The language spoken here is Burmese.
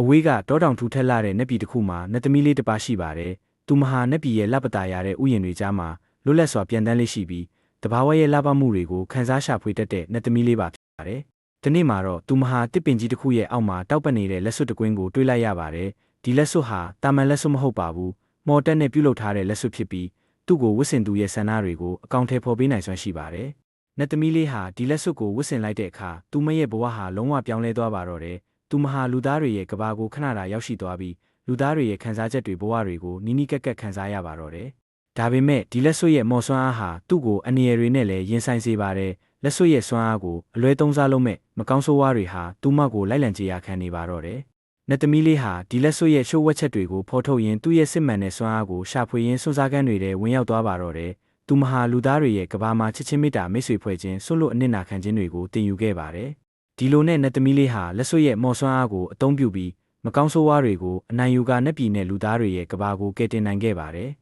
အဝေးကတောတောင်ထူထက်လာတဲ့နက်ပြည်တစ်ခုမှာနတ်သမီးလေးတစ်ပါးရှိပါတယ်။သူမဟာနက်ပြည်ရဲ့လပတာရတဲ့ဥယျာဉ်တွေကြားမှာလွတ်လပ်စွာပြန်တန်းလေးရှိပြီးတဘာဝရဲ့လှပမှုတွေကိုခန်းစားရှာဖွေတတ်တဲ့နတ်သမီးလေးပါဖြစ်ပါတယ်။ဒီနေ့မှာတော့သူမဟာတစ်ပင်ကြီးတစ်ခုရဲ့အောက်မှာတောက်ပနေတဲ့လက်စွပ်တစ်ကွင်းကိုတွေးလိုက်ရပါတယ်။ဒီလက်စွပ်ဟာတာမန်လက်စွပ်မဟုတ်ပါဘူး။မော်တက်နဲ့ပြုလုပ်ထားတဲ့လက်စွပ်ဖြစ်ပြီးသူ့ကိုဝစ်စင်သူရဲ့ဆန္ဒတွေကိုအကောင့်ထဲပေါ်ပေးနိုင်စွမ်းရှိပါတယ်။နတ်သမီးလေးဟာဒီလက်စွပ်ကိုဝစ်စင်လိုက်တဲ့အခါသူမရဲ့ဘဝဟာလုံးဝပြောင်းလဲသွားပါတော့တယ်။ သူမဟာလူသားတွေရဲ့ကဘာကိုခဏတာရောက်ရှိသွားပြီးလူသားတွေရဲ့ခံစားချက်တွေဘဝတွေကိုနီးနီးကပ်ကပ်ခံစားရပါတော့တယ်။ဒါပေမဲ့ဒီလက်စွပ်ရဲ့မော်စွမ်းအားဟာသူ့ကိုအနေရတွေနဲ့လည်းရင်ဆိုင်စေပါတယ်။လက်စွပ်ရဲ့စွမ်းအားကိုအလွဲသုံးစားလုံးမဲ့မကောင်းဆိုးဝါးတွေဟာသူမကိုလိုက်လံကြေရခံနေပါတော့တယ်။နတ်သမီးလေးဟာဒီလက်စွပ်ရဲ့ရှိုးဝက်ချက်တွေကိုဖော်ထုတ်ရင်းသူ့ရဲ့စစ်မှန်တဲ့စွမ်းအားကိုရှာဖွေရင်းစွန့်စားကန်းတွေထဲဝင်ရောက်သွားပါတော့တယ်။သူမဟာလူသားတွေရဲ့ကဘာမှာချစ်ချင်းမေတ္တာမိတ်ဆွေဖွဲ့ခြင်းဆွလို့အနစ်နာခံခြင်းတွေကိုတင်ယူခဲ့ပါတယ်။ ဒီလိုနဲ့နတ်သမီးလေးဟာလက်စွပ်ရဲ့မော်စွမ်းအားကိုအသုံးပြုပြီးမကောင်းဆိုးဝါးတွေကိုအနိုင်ယူကနတ်ပြည်နဲ့လူသားတွေရဲ့ကဘာကိုကယ်တင်နိုင်ခဲ့ပါတယ်။